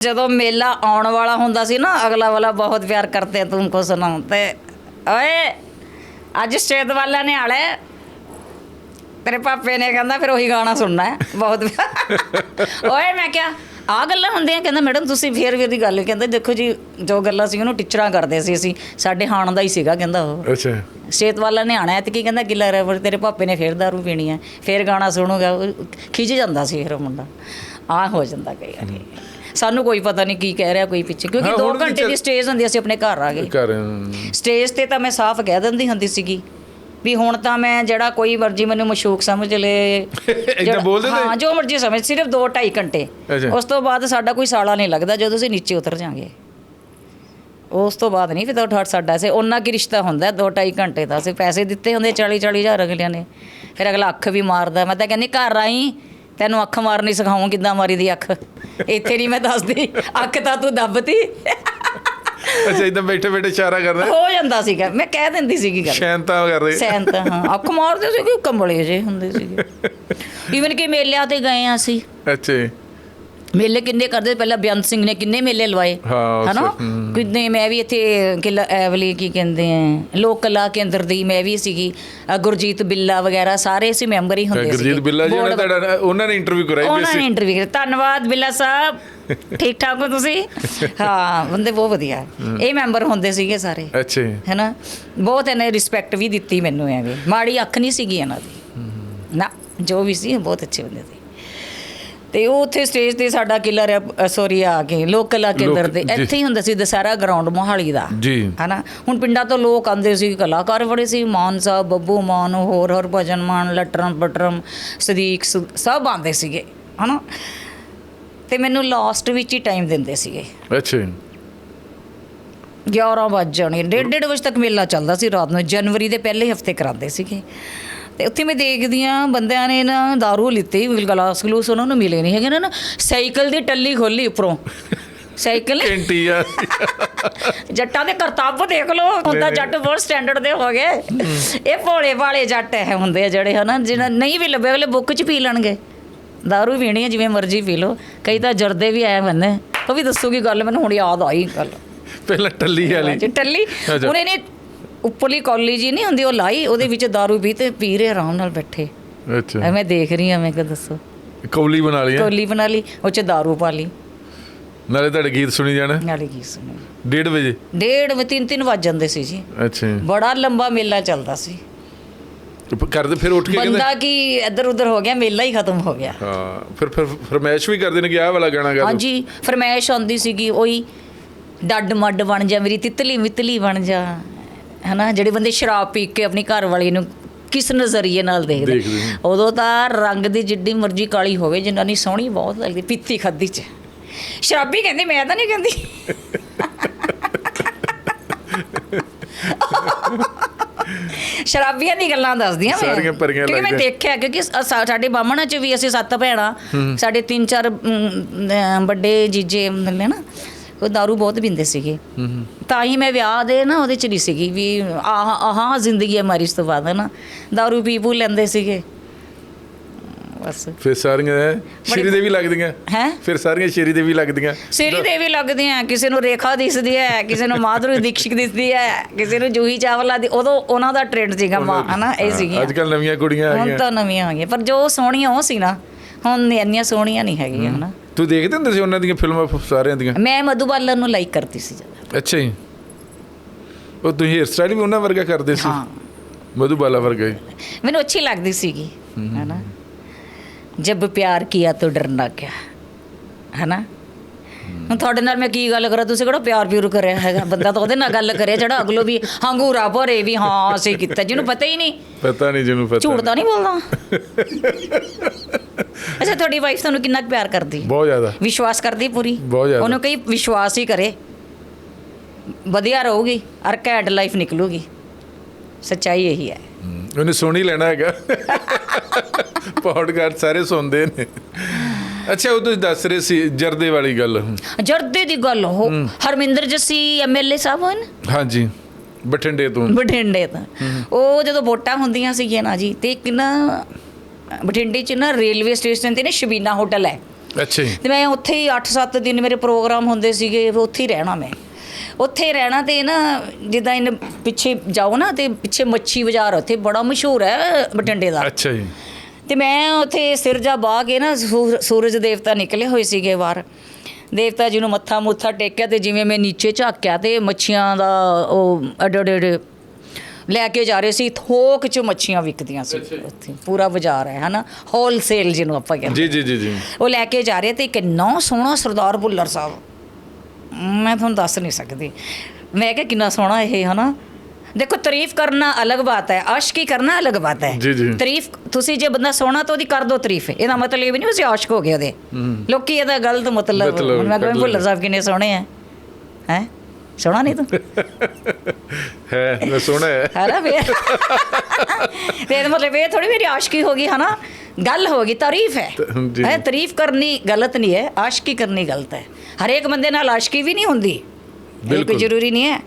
ਜਦੋਂ ਮੇਲਾ ਆਉਣ ਵਾਲਾ ਹੁੰਦਾ ਸੀ ਨਾ ਅਗਲਾ ਵਾਲਾ ਬਹੁਤ ਪਿਆਰ ਕਰਤੇ ਤੁਮਕੋ ਸੁਣਾਉ ਤੇ ਓਏ ਅੱਜ ਸਟੇਜ ਵਾਲਿਆਂ ਨੇ ਆਲੇ। ਤੇਰੇ ਪਾਪੇ ਨੇ ਕਹਿੰਦਾ ਫਿਰ ਉਹੀ ਗਾਣਾ ਸੁਣਨਾ ਹੈ। ਬਹੁਤ। ਓਏ ਮੈਂ ਕਿਹਾ ਆ ਗੱਲਾਂ ਹੁੰਦੀਆਂ ਕਹਿੰਦਾ ਮੈਡਮ ਤੁਸੀਂ ਫੇਰ ਵੀ ਉਹਦੀ ਗੱਲ ਕਹਿੰਦਾ ਦੇਖੋ ਜੀ ਜੋ ਗੱਲਾਂ ਸੀ ਉਹਨੂੰ ਟੀਚਰਾਂ ਕਰਦੇ ਸੀ ਅਸੀਂ ਸਾਡੇ ਹਾਣ ਦਾ ਹੀ ਸੀਗਾ ਕਹਿੰਦਾ ਉਹ। ਅੱਛਾ। ਸੇਤ ਵਾਲਾ ਨੇ ਆਣਾ ਤੇ ਕੀ ਕਹਿੰਦਾ ਗਿੱਲਾ ਰਬੜ ਤੇਰੇ ਪਾਪੇ ਨੇ ਫੇਰ ਦਾਰੂ ਪੀਣੀ ਹੈ ਫੇਰ ਗਾਣਾ ਸੁਣੂਗਾ। ਖਿੱਚ ਜਾਂਦਾ ਸੀ ਫਿਰ ਉਹ ਮੁੰਡਾ। ਆ ਹੋ ਜਾਂਦਾ ਕਈ ਵਾਰੀ। ਸਾਨੂੰ ਕੋਈ ਪਤਾ ਨਹੀਂ ਕੀ ਕਹਿ ਰਿਹਾ ਕੋਈ ਪਿੱਛੇ। ਕਿਉਂਕਿ ਹਾਂ, 2 ਹੁਣ ਵੀ ਘੰਟੇ ਦੀ ਸਟੇਜ ਹੁੰਦੀ ਅਸੀਂ ਆਪਣੇ ਘਰ ਆ ਗਏ। ਕਰ ਸਟੇਜ ਤੇ ਤਾਂ ਮੈਂ ਸਾਫ਼ ਕਹਿ ਦਿੰਦੀ ਹੁੰਦੀ ਸੀਗੀ ਵੀ ਹੁਣ ਤਾਂ ਮੈਂ ਜਿਹੜਾ ਕੋਈ ਮਰਜ਼ੀ ਮੈਨੂੰ ਮਸ਼ੂਕ ਸਮਝ ਲੇ ਜਿਹੜਾ- ਬੋਲ ਦਿੰਦੇ? ਹਾਂ ਜੋ ਮਰਜ਼ੀ ਸਮਝ ਸਿਰਫ 2 2.5 ਘੰਟੇ। ਅੱਛਾ। ਉਸ ਤੋਂ ਬਾਅਦ ਸਾਡਾ ਕੋਈ ਸਾਲਾ ਨਹੀਂ ਲੱਗਦਾ ਜਦੋਂ ਅਸੀਂ ਨੀਚੇ ਉਤਰ ਜਾਾਂਗੇ। ਉਸ ਤੋਂ ਬਾਅਦ ਨਹੀਂ ਵਿਦਆਊਟ ਹਰਟ ਸਾਡਾ ਸੇ ਉਹਨਾਂ ਕੀ ਰਿਸ਼ਤਾ ਹੁੰਦਾ 2 2.5 ਘੰਟੇ ਦਾ। ਅਸੀਂ ਪੈਸੇ ਦਿੱਤੇ ਹੁੰਦੇ 40 40 ਹਜ਼ਾਰ ਅਗਲਿਆਂ ਨੇ। ਫਿਰ ਅਗਲਾ ਅੱਖ ਵੀ ਮਾਰਦਾ। ਮੈਂ ਤਾਂ ਕਹਿੰਦੀ ਘਰ ਆਈ ਤੈਨੂੰ ਅੱਖ ਮਾਰਨੀ ਸਿਖਾਉਂ ਕਿੱਦਾਂ ਮਾਰੀ ਦੀ ਅੱਖ? ਇੱਥੇ ਨਹੀਂ ਮੈਂ ਦੱਸਦੀ। ਅੱਖ ਤਾਂ ਤੂੰ ਦੱਬਤੀ। ਅੱਛਾ ਇਦਾਂ ਬੈਠੇ ਬੈਠੇ ਇਸ਼ਾਰਾ ਕਰਦੇ ਹੋ ਜਾਂਦਾ ਸੀਗਾ। ਮੈਂ ਕਹਿ ਦਿੰਦੀ ਸੀਗੀ ਗੱਲ। ਸ਼ੈਂਤਾ ਕਰਦੇ ਸੈਨ ਤਾਂ ਹਾਂ। ਅੱਖ ਮਾਰਦੇ ਸੀ ਕਿ ਕੰਬਲੇ ਜੇ ਹੁੰਦੇ ਸੀਗੇ। ਈਵਨ ਕਿ ਮੇਲਿਆਂ ਤੇ ਗਏ ਆ ਅਸੀਂ। ਅੱਛਾ। ਮੇਲੇ ਕਿੰਨੇ ਕਰਦੇ? ਪਹਿਲਾਂ ਬੇਅੰਤ ਸਿੰਘ ਨੇ ਕਿੰਨੇ ਮੇਲੇ ਲਵਾਏ? ਹਾਂ, ਹਨਾ। ਕਿੰਨੇ ਮੈਂ ਵੀ ਇੱਥੇ ਕਿਲਾ ਐਵਲੀ ਕੀ ਕਹਿੰਦੇ ਆ ਲੋਕ ਕਲਾ ਕੇਂਦਰ ਦੀ ਮੈਂ ਵੀ ਸੀਗੀ। ਅ, ਗੁਰਜੀਤ ਬਿੱਲਾ ਵਗੈਰਾ ਸਾਰੇ ਅਸੀਂ ਮੈਂਬਰ ਹੀ ਹੁੰਦੇ ਗੁਰਜੀਤ ਬਿੱਲਾ ਜੀ Board- ਤੁਹਾਡਾ ਉਹਨਾਂ ਨੇ ਇੰਟਰਵਿਊ ਕਰਾਈ ਉਹਨਾਂ ਨੇ ਬੇਸਿਕ ਇੰਟਰਵਿਊ ਕੀਤਾ ਧੰਨਵਾਦ ਬਿੱਲਾ ਸਾਹਿਬ। ਠੀਕ ਠਾਕ ਹੋ ਤੁਸੀਂ? ਹਾਂ ਬੰਦੇ ਬਹੁਤ ਵਧੀਆ। ਇਹ ਮੈਂਬਰ ਹੁੰਦੇ ਸੀਗੇ ਸਾਰੇ। ਅੱਛਾ ਜੀ। ਹੈਨਾ? ਬਹੁਤ ਇਹਨੇ ਰਿਸਪੈਕਟ ਵੀ ਦਿੱਤੀ ਮੈਨੂੰ ਐਵੇਂ। ਮਾੜੀ ਅੱਖ ਨਹੀਂ ਸੀਗੀ ਇਹਨਾਂ ਦੀ। ਨਾ ਜੋ ਵੀ ਸੀ ਬਹੁਤ ਅੱਛੇ ਬੰਦੇ ਸੀ। ਤੇ ਉਹ ਉੱਥੇ ਸਟੇਜ ਤੇ ਸਾਡਾ ਕਿਲਰ ਸੋਰੀ ਆ ਕੇ ਲੋਕ ਕਲਾ ਕੇਂਦਰ ਦੇ। ਇੱਥੇ ਹੀ ਹੁੰਦਾ ਸੀ ਦਸਹਿਰਾ ਗਰਾਊਂਡ ਮੋਹਾਲੀ ਦਾ। ਜੀ। ਹਨਾ? ਹੁਣ ਪਿੰਡਾਂ ਤੋਂ ਲੋਕ ਆਉਂਦੇ ਸੀ ਕਲਾਕਾਰ ਬੜੇ ਸੀ ਮਾਨ ਸਾਹਿਬ ਬੱਬੂ ਮਾਨ ਹੋਰ ਹੋਰ ਭਜਨ ਮਾਨ ਲਟਰਮ ਪਟਰਮ ਸਦੀਕ ਸਭ ਆਉਂਦੇ ਸੀਗੇ ਹਨਾ? ਤੇ ਮੈਨੂੰ ਲਾਸਟ ਵਿੱਚ ਹੀ ਟਾਈਮ ਦਿੰਦੇ ਸੀਗੇ। ਅੱਛਾ ਜੀ। 11 ਵੱਜ ਜਾਣੇ ਡੇਢ ਡੇਢ ਵਜੇ ਤੱਕ ਮੇਲਾ ਚੱਲਦਾ ਸੀ ਰਾਤ ਨੂੰ ਜਨਵਰੀ ਦੇ ਪਹਿਲੇ ਹਫ਼ਤੇ ਕਰਾਉਂਦੇ ਸੀਗੇ। ਤੇ ਉੱਥੇ ਮੈਂ ਦੇਖਦੀ ਆ ਬੰਦਿਆਂ ਨੇ ਨਾ दारू ਲਿੱਤੀ ਗਲਾਸ ਗਲੂਸ ਉਹਨਾਂ ਨੂੰ ਮਿਲੇ ਨਹੀਂ ਹੈਗੇ ਨਾ ਸਾਈਕਲ ਦੀ ਟੱਲੀ ਖੋਲੀ ਉੱਪਰੋਂ। ਸਾਈਕਲ ਘੰਟੀ ਆ। ਜੱਟਾਂ ਦੇ ਕਰਤੱਵ ਦੇਖ ਲੋ ਹੁੰਦਾ ਜੱਟ ਵਰਲਡ ਸਟੈਂਡਰਡ ਦੇ ਹੋ ਗਏ। ਇਹ ਭੋਲੇ ਵਾਲੇ ਜੱਟ ਹੈ ਹੁੰਦੇ ਆ ਜਿਹੜੇ ਹਨਾ ਜਿਹਨਾਂ ਨਹੀਂ ਵੀ ਲੱਭੇ ਵਾਲੇ ਬੁੱਕ ਚ ਪੀ ਲੈਣਗੇ। ਦਾਰੂ ਵੀ ਹੈ ਜਿਵੇਂ ਮਰਜ਼ੀ ਪੀ ਲੋ ਕਈ ਤਾਂ ਜਰਦੇ ਵੀ ਆਏ ਬੰਨੇ ਉਹ ਵੀ ਦੱਸੂਗੀ ਗੱਲ ਮੈਨੂੰ ਹੁਣ ਯਾਦ ਆਈ ਗੱਲ। ਪਹਿਲਾਂ ਟੱਲੀ ਵਾਲੀ। ਟੱਲੀ। ਉਹਨੇ ਨੇ ਉੱਪਰਲੀ ਕੌਲੀ ਜੀ ਨਹੀਂ ਹੁੰਦੀ ਉਹ ਲਾਈ ਉਹਦੇ ਵਿੱਚ दारू ਪੀ ਤੇ ਪੀ ਰਹੇ ਆਰਾਮ ਨਾਲ ਬੈਠੇ ਅੱਛਾ ਐ ਮੈਂ ਦੇਖ ਰਹੀ ਹਾਂ ਮੈਂ ਕਿ ਦੱਸੋ ਕੌਲੀ ਬਣਾ ਲਈ ਹੈ? ਕੌਲੀ ਬਣਾ ਲਈ ਉਹ ਚ दारू ਪਾ ਲਈ ਨਾਲੇ ਤੁਹਾਡੇ ਗੀਤ ਸੁਣੀ ਜਾਣਾ ਨਾਲੇ ਕੀ ਸੁਣੋ 1:30 ਵਜੇ ਡੇਢ ਵਜੇ ਤਿੰਨ ਤਿੰਨ ਵੱਜ ਜਾਂਦੇ ਸੀ ਜੀ ਅੱਛਾ ਜੀ। ਬੜਾ ਲੰਬਾ ਮੇਲਾ ਚੱਲਦਾ ਸੀ ਕਰਦੇ ਫਿਰ ਉੱਠ ਕੇ ਕਹਿੰਦੇ ਬੰਦਾ ਕੀ ਇੱਧਰ ਉੱਧਰ ਹੋ ਗਿਆ ਮੇਲਾ ਹੀ ਖਤਮ ਹੋ ਗਿਆ ਹਾਂ ਫਿਰ ਫਿਰ ਫਰਮਾਇਸ਼ ਵੀ ਕਰਦੇ ਨੇ ਕਿ ਆਹ ਵਾਲਾ ਗਾਣਾ ਗਾ ਦਿਓ। ਹਾਂਜੀ ਫਰਮਾਇਸ਼ ਆਉਂਦੀ ਸੀਗੀ ਉਹੀ ਡੱਡ ਮੱਡ ਬਣ ਜਾ ਮੇਰੀ ਤਿਤਲੀ ਮਿਤਲੀ ਬਣ ਜਾ ਹਨਾ ਜਿਹੜੇ ਬੰਦੇ ਸ਼ਰਾਬ ਪੀ ਕੇ ਆਪਣੀ ਘਰ ਵਾਲੀ ਨੂੰ ਕਿਸ ਨਜ਼ਰੀਏ ਨਾਲ ਦੇਖਦੇ। ਉਦੋਂ ਤਾਂ ਰੰਗ ਦੀ ਜਿੱਡੀ ਮਰਜ਼ੀ ਕਾਲੀ ਹੋਵੇ ਜਨਾਨੀ ਸੋਹਣੀ ਬਹੁਤ ਲੱਗਦੀ ਪੀਤੀ ਖਾਦੀ ਚ। ਸ਼ਰਾਬੀ ਕਹਿੰਦੀ ਮੈਂ ਤਾਂ ਨਹੀਂ ਕਹਿੰਦੀ। ਸ਼ਰਾਬੀਆਂ ਦੀ ਗੱਲਾਂ ਦੱਸਦੀਆਂ ਮੈਂ। ਸਾਰੀਆਂ ਪਰੀਆਂ ਕਿਉਂਕਿ ਮੈਂ ਲੱਗਦੀਆਂ। ਦੇਖਿਆ ਕਿਉਂਕਿ ਸਾਡੇ ਬਾਹਮਣਾਂ ਚ ਵੀ ਅਸੀਂ ਸੱਤ ਭੈਣਾਂ ਸਾਡੇ ਤਿੰਨ ਚਾਰ ਵੱਡੇ ਜੀਜੇ ਮਿਲਨੇ ਨਾ ਉਹ दारू ਬਹੁਤ ਪੀਂਦੇ ਸੀਗੇ ਤਾਂ ਹੀ ਮੈਂ ਵਿਆਹ ਦੇ ਨਾ ਉਹਦੇ ਚ ਨਹੀਂ ਸੀਗੀ ਵੀ ਆਹ ਆਹ ਜ਼ਿੰਦਗੀ ਹੈ ਮਾਰੀ ਇਸ ਤੋਂ ਬਾਅਦ ਨਾ दारू ਪੀ ਪੂ ਲੈਂਦੇ ਸੀਗੇ ਬਸ ਫਿਰ ਸਾਰੀਆਂ ਸ਼੍ਰੀ ਦੇਵੀ ਲੱਗਦੀਆਂ ਹੈ ਫਿਰ ਸਾਰੀਆਂ ਸ਼੍ਰੀ ਦੇਵੀ ਲੱਗਦੀਆਂ ਸੇਰੀ ਦੇਵੀ ਲੱਗਦੀ ਆ ਕਿਸੇ ਨੂੰ ਰੇਖਾ ਦਿਸਦੀ ਹੈ ਕਿਸੇ ਨੂੰ ਮਾਧੁਰੀ ਦੀਕਸ਼ਿਤ ਦਿਸਦੀ ਹੈ ਕਿਸੇ ਨੂੰ ਜੂਹੀ ਚਾਵਲਾ ਦੀ ਉਦੋਂ ਉਹਨਾਂ ਦਾ ਟ੍ਰੈਂਡ ਸੀਗਾ ਮਾਂ ਹਨਾ ਇਹ ਸੀਗੀਆਂ ਅੱਜ ਕੱਲ ਨਵੀਆਂ ਕੁੜੀਆਂ ਆ ਹੁਣ ਗਈਆਂ ਤਾਂ ਨਵੀਆਂ ਆ ਗਈਆਂ ਪਰ ਜੋ ਸੋਹਣੀਆਂ ਉਹ ਸੀ ਨਾ ਹੁਣ ਨੀ ਇੰਨੀਆਂ ਸੋਹਣੀਆਂ ਨਹੀਂ ਹੈਗੀਆਂ ਹਨਾ ਤੂੰ ਦੇਖਦੇ ਹੁੰਦੇ ਸੀ ਉਹਨਾਂ ਦੀਆਂ ਫਿਲਮਾਂ ਸਾਰਿਆਂ ਦੀਆਂ? ਮੈਂ ਮਧੂਬਾਲਨ ਨੂੰ ਲਾਈਕ ਕਰਦੀ ਸੀ ਜ਼ਿਆਦਾ। ਅੱਛਾ ਜੀ। ਉਹ ਤੁਸੀਂ ਹੇਅਰ ਸਟਾਈਲ ਵੀ ਉਹਨਾਂ ਵਰਗਾ ਕਰਦੇ ਸੀ? ਹਾਂ। ਮਧੂਬਾਲਾ ਵਰਗਾ ਹੀ। ਮੈਨੂੰ ਅੱਛੀ ਲੱਗਦੀ ਸੀਗੀ ਹਨਾ? ਜਬ ਪਿਆਰ ਕੀਆ ਤੋ ਡਰਨਾ ਕਿਆ ਹਨਾ? ਹੁਣ ਤੁਹਾਡੇ ਨਾਲ ਮੈਂ ਕੀ ਗੱਲ ਕਰਾਂ? ਤੁਸੀਂ ਕਿਹੜਾ ਪਿਆਰ ਪਿਉਰ ਕਰਿਆ ਹੈਗਾ? ਬੰਦਾ ਤਾਂ ਉਹਦੇ ਨਾਲ ਗੱਲ ਕਰੇ ਜਿਹੜਾ ਅਗਲੋ ਵੀ ਹੰਗੂਰਾ ਭਰੇ ਵੀ ਹਾਂ ਅਸੀਂ ਕੀਤਾ ਜਿਹਨੂੰ ਪਤਾ ਹੀ ਨਹੀਂ। ਪਤਾ ਨਹੀਂ ਜਿਹਨੂੰ ਪਤਾ ਝੂਠ ਤਾਂ ਨਹੀਂ ਬੋਲਦਾ। ਅੱਛਾ ਤੁਹਾਡੀ ਵਾਈਫ ਤੁਹਾਨੂੰ ਕਿੰਨਾ ਕੁ ਪਿਆਰ ਕਰਦੀ? ਬਹੁਤ ਜ਼ਿਆਦਾ। ਵਿਸ਼ਵਾਸ ਕਰਦੀ ਪੂਰੀ? ਬਹੁਤ ਜ਼ਿਆਦਾ। ਉਹਨੂੰ ਕਈ ਵਿਸ਼ਵਾਸ ਹੀ ਕਰੇ। ਵਧੀਆ ਰਹੂਗੀ ਅਰ ਘੈਂਟ ਲਾਈਫ ਨਿਕਲੂਗੀ। ਸੱਚਾਈ ਇਹੀ ਹੈ। ਹਮ, ਉਹਨੇ ਸੁਣ ਹੀ ਲੈਣਾ ਹੈਗਾ। ਪੌਡਕਾਸਟ ਸਾਰੇ ਸੁਣਦੇ ਨੇ। ਅੱਛਾ ਉਹ ਤੁਸੀਂ ਦੱਸ ਰਹੇ ਸੀ ਜਰਦੇ ਵਾਲੀ ਗੱਲ। ਜਰਦੇ ਦੀ ਗੱਲ ਹੋ। ਹਰਮਿੰਦਰ ਜੱਸੀ ਐਮਐਲਏ ਸਾਹਿਬ ਹਨ ਹਾਂਜੀ ਬਠਿੰਡੇ ਤੋਂ। ਬਠਿੰਡੇ ਤੋਂ। ਉਹ ਜਦੋਂ ਵੋਟਾਂ ਹੁੰਦੀਆਂ ਸੀਗੀਆਂ ਨਾ ਜੀ ਤੇ ਇੱਕ ਨਾ ਬਠਿੰਡੇ ਚ ਨਾ ਰੇਲਵੇ ਸਟੇਸ਼ਨ ਤੇ ਨਾ ਸ਼ਬੀਨਾ ਹੋਟਲ ਹੈ। ਅੱਛਾ ਜੀ। ਤੇ ਮੈਂ ਉੱਥੇ ਹੀ 8-7 ਦਿਨ ਮੇਰੇ ਪ੍ਰੋਗਰਾਮ ਹੁੰਦੇ ਸੀਗੇ ਉੱਥੇ ਹੀ ਰਹਿਣਾ ਮੈਂ। ਉੱਥੇ ਰਹਿਣਾ ਤੇ ਨਾ ਜਿੱਦਾਂ ਇਹਨ ਪਿੱਛੇ ਜਾਓ ਨਾ ਤੇ ਪਿੱਛੇ ਮੱਛੀ ਬਾਜ਼ਾਰ ਉੱਥੇ ਬੜਾ ਮਸ਼ਹੂਰ ਹੈ ਬਟਿੰਡੇ ਦਾ। ਅੱਛਾ ਜੀ। ਤੇ ਮੈਂ ਉੱਥੇ ਸਿਰ ਜਾ ਬਾਹ ਕੇ ਨਾ ਸੂਰਜ ਦੇਵਤਾ ਨਿਕਲੇ ਹੋਏ ਸੀਗੇ ਬਾਹਰ। ਦੇਵਤਾ ਜੀ ਨੂੰ ਮੱਥਾ ਮੁੱਥਾ ਟੇਕਿਆ ਤੇ ਜਿਵੇਂ ਮੈਂ ਨੀਚੇ ਝਾਕਿਆ ਤੇ ਮੱਛੀਆਂ ਦਾ ਉਹ ਅਡੇ ਅਡੇ ਲੈ ਕੇ ਜਾ ਰਹੇ ਸੀ ਥੋਕ ਚ ਮੱਛੀਆਂ ਵਿਕਦੀਆਂ ਸੀ। ਉੱਥੇ ਪੂਰਾ ਬਾਜ਼ਾਰ ਹੈ ਹਨਾ? ਹੋਲਸੇਲ ਜਿਹਨੂੰ ਆਪਾਂ ਕਹਿੰਦੇ ਜੀ ਜੀ ਜੀ ਜੀ। ਉਹ ਲੈ ਕੇ ਜਾ ਰਹੇ ਤੇ ਕਿੰਨਾ ਸੋਹਣਾ ਸਰਦਾਰ ਭੁੱਲਰ ਸਾਹਿਬ। ਮੈਂ ਤੁਹਾਨੂੰ ਦੱਸ ਨਹੀਂ ਸਕਦੀ। ਮੈਂ ਕਿਹਾ ਕਿੰਨਾ ਸੋਹਣਾ ਇਹ ਹਨਾ? ਦੇਖੋ ਤਾਰੀਫ ਕਰਨਾ ਅਲੱਗ ਬਾਤ ਹੈ ਆਸ਼ਕੀ ਕਰਨਾ ਅਲੱਗ ਬਾਤ ਹੈ। ਜੀ, ਜੀ। ਤਾਰੀਫ ਤੁਸੀਂ ਜੇ ਬੰਦਾ ਸੋਹਣਾ ਤਾਂ ਉਹਦੀ ਕਰ ਦੋ ਤਾਰੀਫ। ਇਹਦਾ ਮਤਲਬ ਇਹ ਵੀ ਨਹੀਂ ਤੁਸੀਂ ਆਸ਼ਕ ਹੋ ਗਏ ਉਹਦੇ। ਲੋਕੀ ਇਹਦਾ ਗਲਤ ਮਤਲਬ ਮੈਂ ਕੱਢ ਕਹਿੰਦਾ ਭੁੱਲਰ। ਸਾਹਿਬ ਕਿੰਨੇ ਸੋਹਣੇ ਆ। ਹੈ? ਸੋਹਣਾ ਨਹੀਂ ਤੂੰ? ਹੈ ਮੈਂ ਸੋਹਣਾ ਹੈ। ਹੈ ਨਾ ਫੇਰ? ਤੇ ਮਤਲਬ ਇਹ ਥੋੜੀ ਮੇਰੀ ਆਸ਼ਕੀ ਹੋ ਗਈ ਹਨਾ? ਗੱਲ ਹੋ ਗਈ ਤਾਰੀਫ ਹੈ। ਹੈ ਤਾਰੀਫ ਕਰਨੀ ਗਲਤ ਨਹੀਂ ਹੈ ਆਸ਼ਕੀ ਕਰਨੀ ਗਲਤ ਹੈ। ਹਰੇਕ ਬੰਦੇ ਨਾਲ ਆਸ਼ਕੀ ਵੀ ਨਹੀਂ ਹੁੰਦੀ। ਬਿਲਕੁਲ। ਜ਼ਰੂਰੀ ਨਹੀਂ ਹੈ।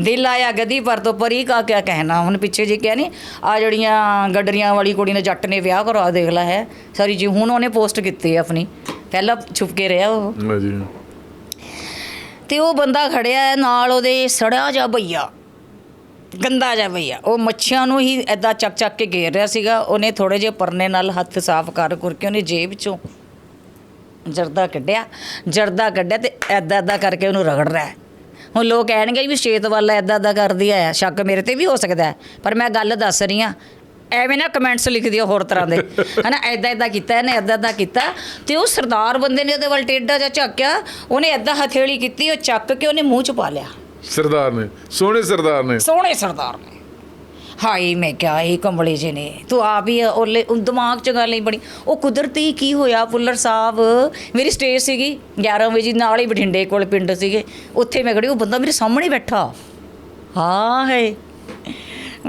ਦਿਲ ਆਇਆ ਗਦੀ ਪਰ ਤੋਂ ਪਰੀ ਕਾ ਕਿਆ ਕਹਿਣਾ? ਹੁਣ ਪਿੱਛੇ ਜੀ ਕਿਹਾ ਨਹੀਂ ਆ ਜਿਹੜੀਆਂ ਗੱਡਰੀਆਂ ਵਾਲੀ ਕੁੜੀ ਨੇ ਜੱਟ ਨੇ ਵਿਆਹ ਕਰਵਾ ਦੇਖ ਲਾ ਹੈ। ਸਾਰੀ ਜੀ ਹੁਣ ਉਹਨੇ ਪੋਸਟ ਕੀਤੀ ਹੈ ਆਪਣੀ। ਪਹਿਲਾਂ ਛੁਪ ਕੇ ਰਿਹਾ ਉਹ। ਹਾਂ ਜੀ ਤੇ ਉਹ ਬੰਦਾ ਖੜਿਆ ਹੈ ਨਾਲ ਉਹਦੇ ਸੜਿਆ ਜਾ ਭਈਆ ਗੰਦਾ ਜਾ ਭਈਆ ਉਹ ਮੱਛੀਆਂ ਨੂੰ ਹੀ ਐਦਾਂ ਚੱਕ ਚੱਕ ਕੇ ਘੇਰ ਰਿਹਾ ਸੀਗਾ। ਉਹਨੇ ਥੋੜੇ ਜਿਹੇ ਪਰਨੇ ਨਾਲ ਹੱਥ ਸਾਫ਼ ਕਰ ਕਰਕੇ ਉਹਨੇ ਜੇਬ ਚੋਂ ਜਰਦਾ ਕੱਢਿਆ ਜਰਦਾ ਕੱਢਿਆ ਤੇ ਐਦਾਂ ਐਦਾਂ ਕਰਕੇ ਉਹਨੂੰ ਰਗੜ ਰਿਹਾ ਹੁਣ ਲੋਕ ਕਹਿਣਗੇ ਵੀ ਸ਼ੇਤ ਵਾਲਾ ਐਦਾਂ ਐਦਾਂ ਕਰਦੀ ਆ, ਸ਼ੱਕ ਮੇਰੇ ਤੇ ਵੀ ਹੋ ਸਕਦਾ ਪਰ ਮੈਂ ਗੱਲ ਦੱਸ ਰਹੀ ਆ ਐਵੇਂ ਨਾ ਕਮੈਂਟਸ ਲਿਖ ਦਿਓ ਹੋਰ ਤਰ੍ਹਾਂ ਦੇ। ਹਨਾ ਐਦਾਂ ਐਦਾਂ ਕੀਤਾ ਇਹਨੇ ਐਦਾਂ ਐਦਾਂ ਕੀਤਾ। ਤੇ ਉਹ ਸਰਦਾਰ ਬੰਦੇ ਨੇ ਉਹਦੇ ਵੱਲ ਟੇਡਾ ਜਿਹਾ ਝਾਕਿਆ ਉਹਨੇ ਐਦਾਂ ਹਥੇਲੀ ਕੀਤੀ ਉਹ ਚੱਕ ਕੇ ਉਹਨੇ ਮੂੰਹ ਚ ਪਾ ਲਿਆ। ਸਰਦਾਰ ਨੇ ਸੋਹਣੇ ਸਰਦਾਰ ਨੇ। ਸੋਹਣੇ ਸਰਦਾਰ ਨੇ। ਹਾਈ ਮੈਂ ਕਿਹਾ ਇਹ ਕੰਬਲੇ ਜੇ ਨੇ। ਤੂੰ ਆਪ ਹੀ ਉਹਲੇ ਉਹ ਦਿਮਾਗ 'ਚ ਗੱਲ ਨਹੀਂ ਬਣੀ। ਉਹ ਕੁਦਰਤੀ ਕੀ ਹੋਇਆ ਪੁੱਲਰ ਸਾਹਿਬ? ਮੇਰੀ ਸਟੇਜ ਸੀਗੀ 11 ਵਜੇ ਨਾਲ ਹੀ ਬਠਿੰਡੇ ਕੋਲ ਪਿੰਡ ਸੀਗੇ। ਉੱਥੇ ਮੈਂ ਖੜੀ ਉਹ ਬੰਦਾ ਮੇਰੇ ਸਾਹਮਣੇ ਬੈਠਾ। ਹਾਂ ਹੈ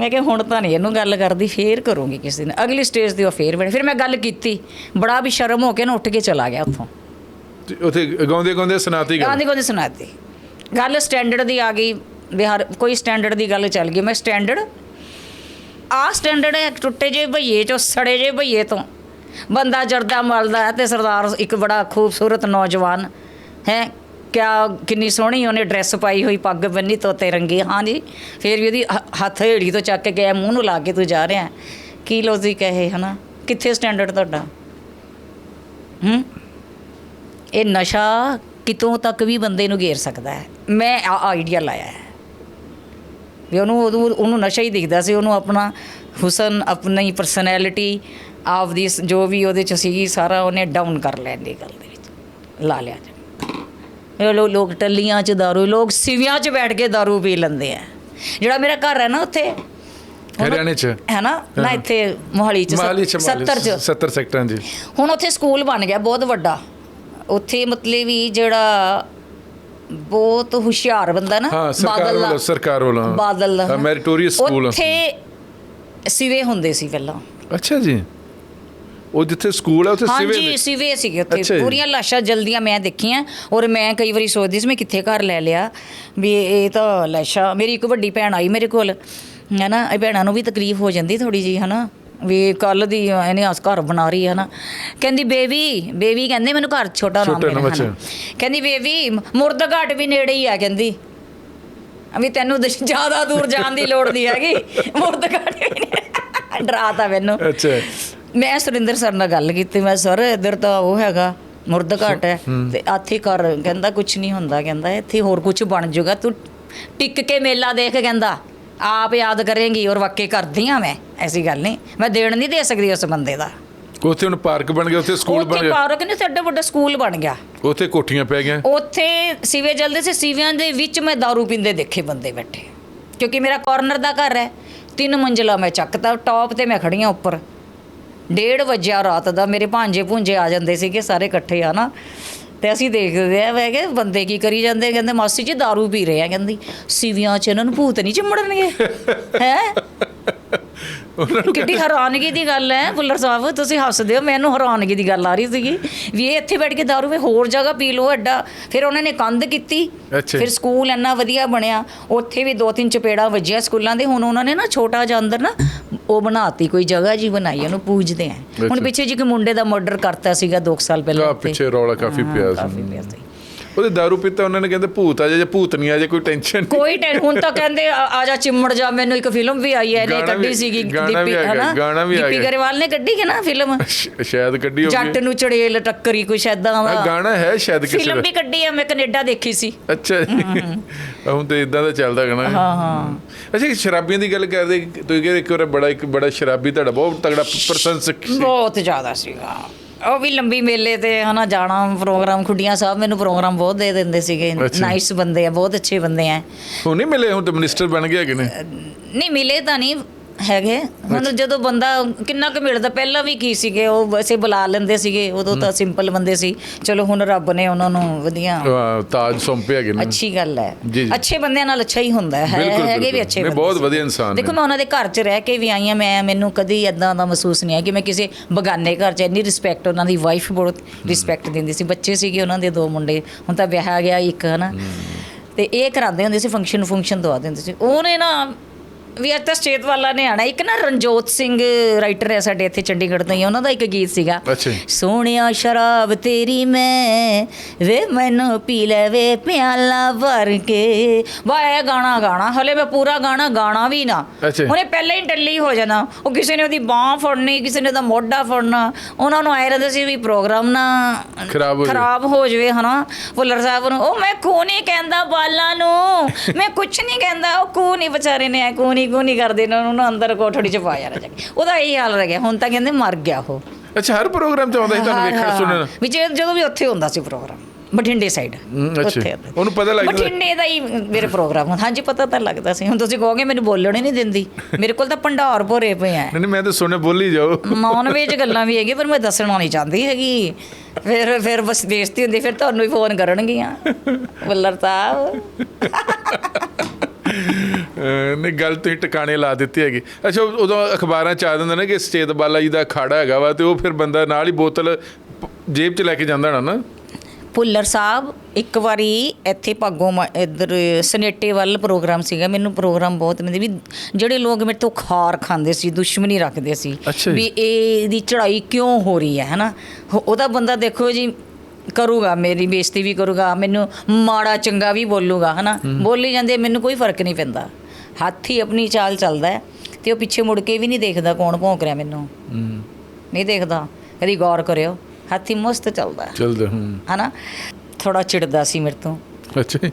ਮੈਂ ਕਿਹਾ ਹੁਣ ਤਾਂ ਨਹੀਂ ਇਹਨੂੰ ਗੱਲ ਕਰਦੀ ਫੇਰ ਕਰੂੰਗੀ ਕਿਸੇ ਦਿਨ। ਅਗਲੀ ਸਟੇਜ ਤੇ ਉਹ ਫੇਰ ਬਣੇ। ਫਿਰ ਮੈਂ ਗੱਲ ਕੀਤੀ। ਬੜਾ ਵੀ ਸ਼ਰਮ ਹੋ ਕੇ ਨਾ ਉੱਠ ਕੇ ਚਲਾ ਗਿਆ ਉੱਥੋਂ। ਉੱਥੇ ਗਾਉਂਦੇ ਗਾਉਂਦੇ ਸੁਣਾਤੀ ਗੱਲ? ਗਾਂਧੀ ਕੋਲ ਸੁਣਾਤੀ। ਗੱਲ ਸਟੈਂਡਰਡ ਦੀ ਆ ਗਈ ਬਿਹਾਰ ਕੋਈ ਸਟੈਂਡਰਡ ਦੀ ਗੱਲ ਚੱਲ ਗਈ। ਮੈਂ ਸਟੈਂਡਰਡ ਆ ਸਟੈਂਡਰਡ ਹੈ ਟੁੱਟੇ ਜੇ ਭਈਏ ਚੋਂ ਸੜੇ ਜੇ ਭਈਏ ਤੋਂ। ਬੰਦਾ ਜਰਦਾ ਮਲਦਾ ਤੇ ਸਰਦਾਰ ਇੱਕ ਬੜਾ ਖੂਬਸੂਰਤ ਨੌਜਵਾਨ ਹੈ। ਕਿਆ ਕਿੰਨੀ ਸੋਹਣੀ ਉਹਨੇ ਡਰੈਸ ਪਾਈ ਹੋਈ, ਪੱਗ ਬੰਨੀ ਤੋਤੇ ਰੰਗੀ। ਹਾਂਜੀ ਫਿਰ ਵੀ ਉਹਦੀ ਹ- ਹੱਥ ਹੇੜੀ ਤੋਂ ਚੱਕ ਕੇ ਗਿਆ ਮੂੰਹ ਨੂੰ ਲਾ ਕੇ ਤੂੰ ਜਾ ਰਿਹਾ। ਹੈ। ਕੀ ਲੌਜੀਕ ਹੈ ਇਹ ਹਨਾ? ਕਿੱਥੇ ਸਟੈਂਡਰਡ ਤੁਹਾਡਾ? ਹੂੰ? ਇਹ ਨਸ਼ਾ ਕਿਤੋਂ ਤੱਕ ਵੀ ਬੰਦੇ ਨੂੰ ਘੇਰ ਸਕਦਾ ਹੈ। ਮੈਂ ਆ ਆਈਡੀਆ ਲਾਇਆ ਹੈ। ਵੀ ਉਹਨੂੰ ਉਹਨੂੰ ਉਹਨੂੰ ਨਸ਼ਾ ਹੀ ਦਿਖਦਾ ਸੀ, ਉਹਨੂੰ ਆਪਣਾ ਹੁਸਨ, ਆਪਣੀ ਪਰਸਨੈਲਿਟੀ ਆਪਦੀ ਸ- ਜੋ ਵੀ ਉਹਦੇ ਚ ਸੀਗੀ, ਸਾਰਾ ਉਹਨੇ ਡਾਊਨ ਕਰ ਲੈਂਦੀ ਗੱਲ ਦੇ ਵਿੱਚ। ਲਾ ਲਿਆ ਜੀ। ਇਹ ਲੋ- ਲੋਕ ਟੱਲੀਆਂ ਚ ਦਾਰੂ ਲੋਕ ਸਿਵਿਆਂ ਚ ਬੈਠ ਕੇ ਦਾਰੂ ਪੀ ਲੈਂਦੇ ਆ। ਜਿਹੜਾ ਮੇਰਾ ਘਰ ਹੈ ਨਾ ਉੱਥੇ ਹੁਣ- ਹਰਿਆਣੇ ਚ? ਹੈ ਨਾ ਨਾ ਹਾਂ। ਇੱਥੇ ਮੋਹਾਲੀ ਚ ਮਾਲੀ ਚ 70 ਚ 70 ਸੈਕਟਰਾਂ ਜੀ ਹੁਣ ਉੱਥੇ ਸਕੂਲ ਬਣ ਗਿਆ ਬਹੁਤ ਵੱਡਾ। ਉੱਥੇ ਮਤਲਬ ਵੀ ਜਿਹੜਾ ਬਹੁਤ ਹੁਸ਼ਿਆਰ ਬੰਦਾ ਨਾ ਹਾਂ ਸਰਕਾਰ ਬਾਦਲ ਦਾ- ਵੱਲੋਂ ਸਰਕਾਰ ਵੱਲੋਂ ਹਾਂ। ਬਾਦਲ ਦਾ, ਹਾਂ, meritorious ਸਕੂਲ। ਉੱਥੇ ਸਿਵੇ ਹੁੰਦੇ ਸੀ ਪਹਿਲਾਂ। ਅੱਛਾ ਜੀ। ਉਹ ਜਿੱਥੇ ਸਕੂਲ ਹੈ ਉੱਥੇ ਸਿਵੇ ਹਾਂਜੀ ਸਿਵੇ ਸੀਗੇ ਉੱਥੇ। ਜੀ। ਪੂਰੀਆਂ ਲਾਸ਼ਾਂ ਜਲਦੀਆਂ ਮੈਂ ਦੇਖੀਆਂ ਔਰ ਮੈਂ ਕਈ ਵਾਰੀ ਸੋਚਦੀ ਸੀ ਮੈਂ ਕਿੱਥੇ ਘਰ ਲੈ ਲਿਆ? ਵੀ ਇਹ ਤਾਂ ਲਾਸ਼ਾਂ ਮੇਰੀ ਇੱਕ ਵੱਡੀ ਭੈਣ ਆਈ ਮੇਰੇ ਕੋਲ। ਹੈ ਨਾ ਇਹ ਭੈਣਾਂ ਨੂੰ ਵੀ ਤਕਲੀਫ ਹੋ ਜਾਂਦੀ ਥੋੜੀ ਜੀ ਹਨਾ? ਵੀ ਕੱਲ ਦੀ ਇਹਨੇ ਆਸ ਘਰ ਬਣਾ ਰਹੀ ਹੈ ਨਾ ਕਹਿੰਦੀ ਬੇਬੀ ਬੇਬੀ ਕਹਿੰਦੇ ਮੈਨੂੰ ਘਰ ਛੋਟਾ ਨਾਮ ਛੋਟਾ ਦੇਣਾ ਨਾਮ, ਹਨਾ। ਕਹਿੰਦੀ ਬੇਬੀ ਮੁਰਦਘਾਟ ਵੀ ਨੇੜੇ ਹੀ ਆ ਕਹਿੰਦੀ। ਵੀ ਤੈਨੂੰ ਜ਼ਿਆਦਾ ਦੂਰ ਜਾਣ ਦੀ ਲੋੜ ਨਹੀਂ ਹੈਗੀ। ਮੁਰਦਘਾਟ ਵੀ ਨੇੜੇ। ਡਰਾਤਾ ਮੈਨੂੰ। ਅੱਛਾ। ਮੈਂ ਸੁਰਿੰਦਰ ਸਰ ਨਾਲ ਗੱਲ ਕੀਤੀ ਮੈਂ ਸਰ ਇੱਧਰ ਤਾਂ ਉਹ ਹੈਗਾ ਮੁਰਦ ਘਾਟ ਹੈ ਤੇ ਆਥੇ ਕਰ ਕਹਿੰਦਾ ਕੁਝ ਨਹੀਂ ਹੁੰਦਾ ਕਹਿੰਦਾ ਇੱਥੇ ਹੋਰ ਕੁਝ ਬਣ ਜਾਊਗਾ ਤੂੰ ਟਿਕ ਕੇ ਮੇਲਾ ਦੇਖ ਕਹਿੰਦਾ ਆਪ ਯਾਦ ਕਰੇਂਗੀ ਔਰ ਵਾਕੇ ਕਰਦੀ ਆ ਮੈਂ ਐਸੀ ਗੱਲ ਨਹੀਂ ਮੈਂ ਦੇਣ ਨਹੀਂ ਦੇ ਸਕਦੀ ਉਸ ਬੰਦੇ ਦਾ। ਉੱਥੇ ਹੁਣ ਪਾਰਕ ਬਣ ਗਿਆ ਉੱਥੇ ਸਕੂਲ ਬਣ ਉੱਥੇ ਗਿਆ? ਪਾਰਕ ਨਹੀਂ ਸਾਡੇ ਵੱਡਾ ਸਕੂਲ ਬਣ ਗਿਆ। ਉੱਥੇ ਕੋਠੀਆਂ ਪੈ ਗਈਆਂ? ਉੱਥੇ ਸੀਵੇ ਜਲਦੇ ਸੀ ਸੀਵਿਆਂ ਦੇ ਵਿੱਚ ਮੈਂ दारू ਪੀਂਦੇ ਦੇਖੇ ਬੰਦੇ ਬੈਠੇ। ਕਿਉਂਕਿ ਮੇਰਾ ਕਾਰਨਰ ਦਾ ਘਰ ਹੈ ਤਿੰਨ ਮੰਜ਼ਲਾ ਮੈਂ ਚੱਕਤਾ ਟੌਪ ਤੇ ਮੈਂ ਖੜੀਆਂ ਉੱਪਰ। ਡੇਢ ਵਜਿਆ ਰਾਤ ਦਾ ਮੇਰੇ ਭਾਂਜੇ ਭੁੰਜੇ ਆ ਜਾਂਦੇ ਸੀਗੇ ਸਾਰੇ ਇਕੱਠੇ ਆ ਨਾ ਤੇ ਅਸੀਂ ਦੇਖਦੇ ਆ ਮੈਂ ਕਿਹਾ ਬੰਦੇ ਕੀ ਕਰੀ ਜਾਂਦੇ? ਕਹਿੰਦੇ ਮਾਸੀ ਜੀ दारू ਪੀ ਰਹੇ ਆ। ਕਹਿੰਦੀ ਸੀਵਿਆਂ 'ਚ ਇਹਨਾਂ ਨੂੰ ਭੂਤ ਨਹੀਂ ਚਿੰਮੜਨਗੇ ਹੈ? ਉਹਨਾਂ ਨੂੰ ਕਿੱਡੀ ਹੈਰਾਨਗੀ ਦੀ ਗੱਲ ਹੈ ਫੁੱਲਰ ਸਾਹਿਬ ਤੁਸੀਂ ਹੱਸਦੇ ਹੋ ਮੈਨੂੰ ਹੈਰਾਨਗੀ ਦੀ ਗੱਲ ਆ ਰਹੀ ਸੀਗੀ ਵੀ ਇਹ ਇੱਥੇ ਬੈਠ ਕੇ ਦਾਰੂ ਵੀ ਹੋਰ ਜਗ੍ਹਾ ਪੀ ਲਓ ਐਡਾ ਫਿਰ ਉਹਨਾਂ ਨੇ ਕੰਧ ਕੀਤੀ। ਫਿਰ ਸਕੂਲ ਇੰਨਾ ਵਧੀਆ ਬਣਿਆ ਉੱਥੇ ਵੀ ਦੋ ਤਿੰਨ ਚਪੇੜਾ ਵੱਜਿਆ ਸਕੂਲਾਂ ਦੇ ਹੁਣ ਉਹਨਾਂ ਨੇ ਨਾ ਛੋਟਾ ਜਿਹਾ ਅੰਦਰ ਨਾ ਉਹ ਬਣਾਤੀ ਕੋਈ ਜਗ੍ਹਾ ਜੀ ਬਣਾਈ ਉਹਨੂੰ ਪੂਜਦੇ ਆ। ਹੁਣ ਪਿੱਛੇ ਜੀ ਕਿ ਮੁੰਡੇ ਦਾ ਮਰਡਰ ਕਰਤਾ ਸੀਗਾ 2 ਸਾਲ ਪਹਿਲਾਂ। ਪਿੱਛੇ ਰੌਲਾ ਕਾਫੀ ਪਿਆ ਸੀ ਉਹਦੇ ਦਾਰੂ ਪੀਤਾ ਉਹਨਾਂ ਨੇ ਕਹਿੰਦੇ ਭੂਤ ਆ ਜਾ ਜਾਂ ਭੂਤਨੀ ਆ ਜਾ ਕੋਈ ਟੈਨਸ਼ਨ ਕੋਈ ਟੈਨ ਹੁਣ ਤਾਂ ਕਹਿੰਦੇ ਆ ਜਾ ਚਿੰਮੜ ਜਾ ਮੈਨੂੰ ਇੱਕ ਫਿਲਮ ਵੀ ਆਈ ਹੈ ਇਹਨੇ ਕੱਢੀ ਸੀਗੀ ਗਿਆ, ਹਨਾ? ਗਾਣਾ ਵੀ ਆ ਦੀਪੀ ਗਿਆ। ਗਰੇਵਾਲ ਨੇ ਕੱਢੀ ਹੈ ਨਾ ਫਿਲਮ ਸ਼ਾਇਦ ਕੱਢੀ ਹੋਗੀ ਜੱਟ ਨੂੰ ਚੜੇਲ ਟੱਕਰੀ ਕੁਛ ਐਦਾਂ ਦਾ ਗਾਣਾ ਹੈ ਸ਼ਾਇਦ ਕਿਸੇ ਫਿਲਮ ਵੀ ਕੱਢੀ ਆ ਮੈਂ ਕੈਨੇਡਾ ਦੇਖੀ ਸੀ। ਅੱਛਾ ਹੁਣ ਤੇ ਇਦਾਂ ਦਾ ਚੱਲਦਾ ਗਾਣਾ ਹਾਂ ਹਾਂ। ਅੱਛਾ ਸ਼ਰਾਬੀਆਂ ਦੀ ਗੱਲ ਕਰਦੇ ਤੁਸੀਂ ਕਹਿੰਦੇ ਇੱਕ ਵਾਰ ਬੜਾ ਇੱਕ ਬੜਾ ਸ਼ਰਾਬੀ ਤੁਹਾਡਾ ਬਹੁਤ ਤਗੜਾ ਪ੍ਰਸ਼ੰਸਕ ਸੀ। ਬਹੁਤ ਜ਼ਿਆਦਾ ਸੀਗਾ। ਉਹ ਵੀ ਲੰਬੀ ਮੇਲੇ ਤੇ ਹਨਾ ਜਾਣਾ ਪ੍ਰੋਗਰਾਮ ਖੁੱਡੀਆਂ ਸਾਹਿਬ ਮੈਨੂੰ ਪ੍ਰੋਗਰਾਮ ਬਹੁਤ ਦੇ ਦਿੰਦੇ ਸੀਗੇ। ਅੱਛਾ। ਨਾਈਸ ਬੰਦੇ ਆ ਬਹੁਤ ਅੱਛੇ ਬੰਦੇ ਆ। ਹੁਣ ਨਹੀਂ ਮਿਲੇ ਹੁਣ ਤੇ ਮਿਨਿਸਟਰ ਬਣ ਕਿ ਨੇ। ਨਹੀਂ ਮਿਲੇ ਤਾਂ ਨਹੀਂ ਹੈਗੇ। ਹੁਣ ਜਦੋਂ ਬੰਦਾ ਕਿੰਨਾ ਕੁ ਮਿਲਦਾ ਪਹਿਲਾਂ ਵੀ ਕੀ ਸੀਗੇ ਉਹ ਵੈਸੇ ਬੁਲਾ ਲੈਂਦੇ ਸੀਗੇ ਉਦੋਂ ਤਾਂ ਸਿੰਪਲ ਬੰਦੇ ਸੀ। ਚਲੋ ਹੁਣ ਰੱਬ ਨੇ ਉਹਨਾਂ ਨੂੰ ਵਧੀਆ ਤਾਜ ਸੌਂਪੇ ਹੈਗੇ ਨੇ। ਅੱਛੀ ਗੱਲ ਹੈ। ਜੀ, ਜੀ। ਅੱਛੇ ਬੰਦਿਆਂ ਨਾਲ ਅੱਛਾ ਹੀ ਹੁੰਦਾ ਹੈ। ਬਿਲਕੁਲ, ਹੈਗੇ ਵੀ ਬਿਲਕੁਲ। ਅੱਛੇ ਨਹੀਂ, ਬੰਦੇ ਬਹੁਤ ਸੀ। ਵਧੀਆ ਇਨਸਾਨ ਨੇ। ਦੇਖੋ ਮੈਂ ਉਹਨਾਂ ਦੇ ਘਰ 'ਚ ਰਹਿ ਕੇ ਵੀ ਆਈ ਹਾਂ। ਮੈਂ ਮੈਨੂੰ ਕਦੀ ਇਦਾਂ ਦਾ ਮਹਿਸੂਸ ਨਹੀਂ ਹੈ ਕਿ ਮੈਂ ਕਿਸੇ ਬਗਾਨੇ ਘਰ 'ਚ ਇੰਨੀ ਰਿਸਪੈਕਟ ਉਹਨਾਂ ਦੀ ਵਾਈਫ ਬਹੁਤ ਰਿਸਪੈਕਟ ਦਿੰਦੀ ਸੀ। ਬੱਚੇ ਸੀਗੇ ਉਹਨਾਂ ਦੇ ਦੋ ਮੁੰਡੇ। ਹੁਣ ਤਾਂ ਵਿਆਹ ਗਿਆ ਇੱਕ ਹਨਾ। ਤੇ ਇਹ ਕਰਾਉਂਦੇ ਹੁੰਦੇ ਸੀ ਫੰਕਸ਼ਨ ਫੰਕਸ਼ਨ ਦਵਾ ਦਿੰਦੇ ਸੀ। ਉਹਨੇ ਨਾ ਵੀ ਅੱਜ ਤਾਂ ਸਟੇਟ ਵਾਲਾ ਨੇ ਆਣਾ। ਇੱਕ ਨਾ ਰਣਜੋਤ ਸਿੰਘ ਰਾਈਟਰ ਹੈ ਸਾਡੇ ਇੱਥੇ ਚੰਡੀਗੜ੍ਹ ਤੋਂ ਹੀ ਉਹਨਾਂ ਦਾ ਇੱਕ ਗੀਤ ਸੀਗਾ। ਅੱਛਾ। ਸੋਹਣਿਆ ਸ਼ਰਾਬ ਤੇਰੀ ਮੈਂ ਵੇ ਮੈਨੂੰ ਪੀ ਲੈ ਵੇ ਪਿਆਲਾ ਭਰ ਕੇ ਵਾ ਇਹ ਗਾਣਾ ਗਾਣਾ ਹਲੇ ਮੈਂ ਪੂਰਾ ਗਾਣਾ ਗਾਣਾ ਵੀ ਨਾ। ਉਹਨੇ ਪਹਿਲਾਂ ਹੀ ਟੱਲੀ ਹੋ ਜਾਣਾ। ਉਹ ਕਿਸੇ ਨੇ ਉਹਦੀ ਬਾਹ ਫੜਨੀ ਕਿਸੇ ਨੇ ਉਹਦਾ ਮੋਢਾ ਫੜਨਾ। ਉਹਨਾਂ ਨੂੰ ਆਏ ਰਹਿੰਦੇ ਸੀ ਵੀ ਪ੍ਰੋਗਰਾਮ ਨਾ ਖਰਾਬ ਹੋ ਜਾਵੇ। ਹਨਾ? ਫੁੱਲਰ ਸਾਹਿਬ ਨੂੰ ਉਹ ਮੈਂ ਕੋ ਨਹੀਂ ਕਹਿੰਦਾ ਬਾਲਾਂ ਨੂੰ। ਮੈਂ ਕੁਝ ਨਹੀਂ ਕਹਿੰਦਾ ਉਹ ਕੋ ਨਹੀਂ ਵਿਚਾਰੇ ਨੇ ਕੋ ਨਹੀਂ ਕੋ ਨਹੀਂ ਕਰਦੇ ਨੇ ਉਹਨੂੰ ਨਾ ਅੰਦਰ ਕੋਠੜੀ ਚ ਰਹਿ ਜਾ ਕੇ। ਉਹਦਾ ਇਹ ਹਾਲ ਰਹਿ ਗਿਆ ਹੁਣ ਤਾਂ ਕਹਿੰਦੇ ਮਰ ਗਿਆ ਉਹ। ਅੱਛਾ ਹਰ ਪ੍ਰੋਗਰਾਮ ਚ ਆਉਂਦਾ ਸੀ ਤੁਹਾਨੂੰ ਵੇਖਣ। ਸੁਣਨ? ਵੀ ਜੇ- ਜਦੋਂ ਵੀ ਉੱਥੇ ਹੁੰਦਾ ਸੀ ਪ੍ਰੋਗਰਾਮ ਬਠਿੰਡੇ ਸਾਈਡ ਅੱਛਾ। ਉਹਨੂੰ ਪਤਾ ਲੱਗ ਜਾਂਦਾ? ਬਠਿੰਡੇ ਦਾ ਹੀ ਮੇਰੇ ਪ੍ਰੋਗਰਾਮ ਹੁੰਦਾ। ਹਾਂਜੀ ਪਤਾ ਤਾਂ ਲੱਗਦਾ ਸੀ। ਹੁਣ ਤੁਸੀਂ ਕਹੋਗੇ ਮੈਨੂੰ ਬੋਲਣ ਹੀ ਨਹੀਂ ਦਿੰਦੀ। ਮੇਰੇ ਕੋਲ ਤਾਂ ਭੰਡਾਰ ਭਰੇ ਪਏ ਆ। ਨਹੀਂ ਮੈਂ ਤਾਂ ਸੁਣਿਆ ਬੋਲੀ ਜਾਓ। ਨੌਨ ਵੇਜ ਗੱਲਾਂ ਵੀ ਹੈਗੀ ਪਰ ਮੈਂ ਦੱਸਣਾ ਨਹੀਂ ਚਾਹੁੰਦੀ ਹੈਗੀ। ਫਿਰ ਫਿਰ ਬਸ ਬੇਇੱਜ਼ਤੀ ਹੁੰਦੀ ਫਿਰ ਤੁਹਾਨੂੰ ਹੀ ਫੋਨ ਕਰਨਗੀਆਂ। ਬੱਲਰ ਸਾਹਿਬ। ਨਹੀਂ ਗੱਲ ਤੁਸੀਂ ਟਿਕਾਣੇ ਲਾ ਦਿੱਤੀ ਹੈਗੀ। ਅੱਛਾ ਉਦੋਂ ਅਖਬਾਰਾਂ ਚ ਆ ਦਿੰਦੇ ਨੇ ਕਿ ਸਚੇਤ ਬਾਲਾ ਜੀ ਦਾ ਅਖਾੜਾ ਹੈਗਾ ਵਾ ਤੇ ਉਹ ਫਿਰ ਬੰਦਾ ਨਾਲ ਹੀ ਬੋਤਲ ਜੇਬ ਚ ਲੈ ਕੇ ਜਾਂਦਾ ਹੋਣਾ ਨਾ? ਭੁੱਲਰ ਸਾਹਿਬ ਇੱਕ ਵਾਰੀ ਇੱਥੇ ਭਾਗੋ ਇੱਧਰ ਸਨੇਟੇ ਵੱਲ ਪ੍ਰੋਗਰਾਮ ਸੀਗਾ ਮੈਨੂੰ ਪ੍ਰੋਗਰਾਮ ਬਹੁਤ ਮਿਲਦੇ ਵੀ ਜਿਹੜੇ ਲੋਕ ਮੇਰੇ ਤੋਂ ਖਾਰ ਖਾਂਦੇ ਸੀ ਦੁਸ਼ਮਣੀ ਰੱਖਦੇ ਸੀ। ਵੀ ਇਹਦੀ ਚੜ੍ਹਾਈ ਕਿਉਂ ਹੋ ਰਹੀ ਹੈ ਹਨਾ? ਉਹ- ਉਹਦਾ ਬੰਦਾ ਦੇਖੋ ਜੀ ਕਰੂਗਾ ਮੇਰੀ ਬੇਇੱਜ਼ਤੀ ਵੀ ਕਰੂਗਾ ਮੈਨੂੰ ਮਾੜਾ ਚੰਗਾ ਵੀ ਬੋਲੂਗਾ ਹਨਾ? ਬੋਲੀ ਜਾਂਦੇ ਮੈਨੂੰ ਕੋਈ ਫ਼ਰਕ ਨਹੀਂ ਪੈਂਦਾ। ਹੱਥ ਹੀ ਆਪਣੀ ਚਾਲ ਚੱਲਦਾ ਹੈ ਤੇ ਉਹ ਪਿੱਛੇ ਮੁੜ ਕੇ ਵੀ ਨਹੀਂ ਦੇਖਦਾ ਕੌਣ ਭੌਂਕ ਰਿਹਾ ਮੈਨੂੰ। ਹੂੰ। ਨਹੀਂ ਦੇਖਦਾ। ਕਦੀ ਗੌਰ ਕਰਿਓ ਹੱਥ ਮਸਤ ਚੱਲਦਾ ਚੱਲਦਾ ਹੂੰ। ਹਨਾ? ਥੋੜਾ ਚਿੜਦਾ ਸੀ ਮੇਰੇ ਤੋਂ। ਅੱਛਾ।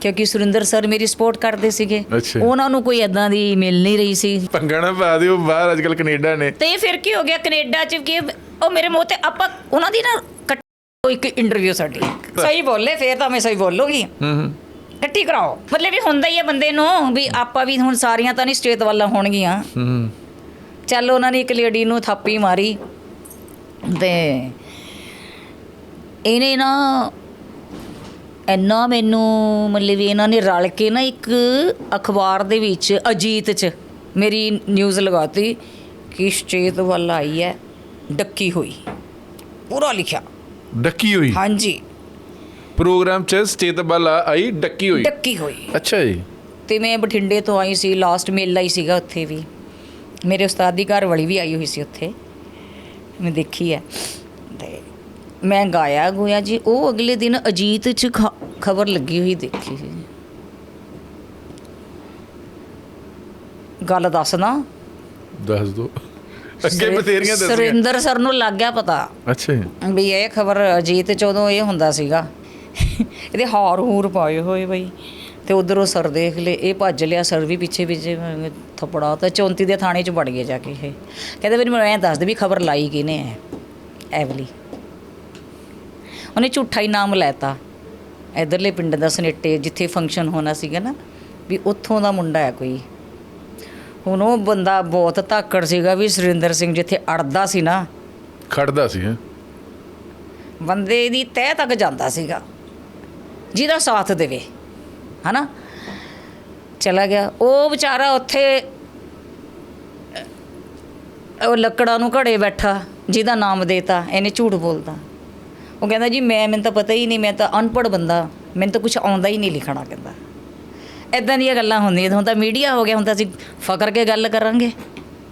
ਕਿਉਂਕਿ ਸੁਰਿੰਦਰ ਸਰ ਮੇਰੀ ਸਪੋਰਟ ਕਰਦੇ ਸੀਗੇ। ਉਹਨਾਂ ਨੂੰ ਕੋਈ ਐਦਾਂ ਦੀ ਮਿਲ ਨਹੀਂ ਰਹੀ ਸੀ। ਪੰਗਾ ਨਾ ਪਾ ਦਿਓ ਬਾਹਰ ਅੱਜ ਕੱਲ ਕੈਨੇਡਾ ਨੇ। ਤੇ ਫਿਰ ਕੀ ਹੋ ਗਿਆ ਕੈਨੇਡਾ ਚ ਕਿ ਉਹ ਮੇਰੇ ਮੂੰਹ ਤੇ ਆਪਾਂ ਉਹਨਾਂ ਦੀ ਨਾ ਇੱਕ ਇੰਟਰਵਿਊ ਸਾਡੀ। ਸਹੀ ਬੋਲੇ ਫੇਰ ਤਾਂ ਮੈਂ ਸਹੀ ਬੋਲੂਗੀ। ਹੂੰ ਹੂੰ। ਇਕੱਠੀ ਕਰਾਓ। ਮਤਲਬ ਵੀ ਹੁੰਦਾ ਹੀ ਹੈ ਬੰਦੇ ਨੂੰ ਵੀ ਆਪਾਂ ਵੀ ਹੁਣ ਸਾਰੀਆਂ ਤਾਂ ਨਹੀਂ ਸਟੇਟ ਵਾਲਾ ਹੋਣਗੀਆਂ। ਹੂੰ ਚੱਲ ਉਹਨਾਂ ਨੇ ਇੱਕ ਲੇਡੀ ਨੂੰ ਥਾਪੀ ਮਾਰੀ ਤੇ ਇਹਨੇ ਨਾ ਇੰਨਾ ਮੈਨੂੰ ਮਤਲਬ ਵੀ ਇਹਨਾਂ ਨੇ ਰਲ ਕੇ ਨਾ ਇੱਕ ਅਖਬਾਰ ਦੇ ਵਿੱਚ ਅਜੀਤ 'ਚ ਮੇਰੀ ਨਿਊਜ਼ ਲਗਾਤੀ ਕਿ ਸਟੇਟ ਵੱਲ ਆਈ ਹੈ ਡੱਕੀ ਹੋਈ। ਪੂਰਾ ਲਿਖਿਆ। ਡੱਕੀ ਹੋਈ? ਹਾਂਜੀ। ਪ੍ਰੋਗਰਾਮ ਚ ਸਚੇਤ ਬਾਲਾ ਆਈ ਡੱਕੀ ਹੋਈ? ਡੱਕੀ ਹੋਈ। ਅੱਛਾ ਜੀ। ਤੇ ਮੈਂ ਬਠਿੰਡੇ ਤੋਂ ਆਈ ਸੀ ਲਾਸਟ ਮੇਲਾ ਹੀ ਸੀਗਾ ਉੱਥੇ ਵੀ। ਮੇਰੇ ਉਸਤਾਦ ਦੀ ਘਰ ਵਾਲੀ ਵੀ ਆਈ ਹੋਈ ਸੀ ਉੱਥੇ। ਮੈਂ ਦੇਖੀ ਹੈ। ਤੇ ਮੈਂ ਗਾਇਆ ਗੋਇਆ ਜੀ ਉਹ ਅਗਲੇ ਦਿਨ ਅਜੀਤ ਚ ਖਬਰ ਲੱਗੀ ਹੋਈ ਦੇਖੀ ਸੀ। ਗੱਲ ਦੱਸਣਾ ਦੱਸ ਦੋ। ਅੱਗੇ ਬਥੇਰੀਆਂ ਦੱਸੀਆਂ। ਸੁਰਿੰਦਰ ਸਰ ਨੂੰ ਲੱਗ ਗਿਆ ਪਤਾ। ਅੱਛਾ। ਵੀ ਇਹ ਖਬਰ ਅਜੀਤ ਚ ਉਦੋਂ ਇਹ ਹੁੰਦਾ ਸੀਗਾ। ਇਹਦੇ ਹਾਰ ਹੂਰ ਪਾਏ ਹੋਏ ਬਈ। ਤੇ ਉਧਰ ਸਰ ਦੇਖ ਲਏ ਇਹ ਭੱਜ ਲਿਆ ਸਰ ਵੀ ਪਿੱਛੇ ਪਿੱਛੇ ਥਪੜਾ ਤਾਂ 34 ਦੇ ਥਾਣੇ ਚ ਵੜ ਗਏ ਜਾ ਕੇ ਇਹ। ਕਹਿੰਦੇ ਵੀ ਮੈਨੂੰ ਐਂ ਦੱਸ ਦੇ ਵੀ ਖਬਰ ਲਾਈ ਕਿਨੇ ਹੈ ਐਵਲੀ। ਉਹਨੇ ਝੂਠਾ ਹੀ ਨਾਮ ਲੈਤਾ। ਇਧਰਲੇ ਪਿੰਡ ਦਾ ਸਨੇਟੇ ਜਿੱਥੇ ਫੰਕਸ਼ਨ ਹੋਣਾ ਸੀਗਾ ਨਾ ਵੀ ਉੱਥੋਂ ਦਾ ਮੁੰਡਾ ਹੈ ਕੋਈ। ਹੁਣ ਉਹ ਬੰਦਾ ਬਹੁਤ ਧਾਕੜ ਸੀਗਾ ਵੀ ਸੁਰਿੰਦਰ ਸਿੰਘ ਜਿੱਥੇ ਅੜਦਾ ਸੀ ਨਾ। ਖੜਦਾ ਸੀ ਬੰਦੇ ਦੀ ਤਹਿ ਤੱਕ ਜਾਂਦਾ ਸੀਗਾ। ਜਿਹਦਾ ਸਾਥ ਦੇਵੇ, ਹਨਾ? ਚਲਾ ਗਿਆ। ਉਹ ਵਿਚਾਰਾ ਉੱਥੇ ਉਹ ਲੱਕੜਾਂ ਨੂੰ ਘੜੇ ਬੈਠਾ, ਜਿਹਦਾ ਨਾਮ ਦੇਤਾ, ਇਹਨੇ ਝੂਠ ਬੋਲਦਾ ਉਹ ਕਹਿੰਦਾ, ਜੀ, ਮੈਂ, ਮੈਨੂੰ ਤਾਂ ਪਤਾ ਹੀ ਨਹੀਂ, ਮੈਂ ਤਾਂ ਅਨਪੜ੍ਹ ਬੰਦਾ, ਮੈਨੂੰ ਤਾਂ ਕੁਝ ਆਉਂਦਾ ਹੀ ਨਹੀਂ ਲਿਖਣਾ, ਕਹਿੰਦਾ। ਇਦਾਂ ਦੀਆਂ ਗੱਲਾਂ ਹੁੰਦੀਆਂ ਹੁਣ ਤਾਂ ਮੀਡੀਆ ਹੋ ਗਿਆ, ਹੁਣ ਤਾਂ ਅਸੀਂ ਫਕਰ ਕੇ ਗੱਲ ਕਰਾਂਗੇ।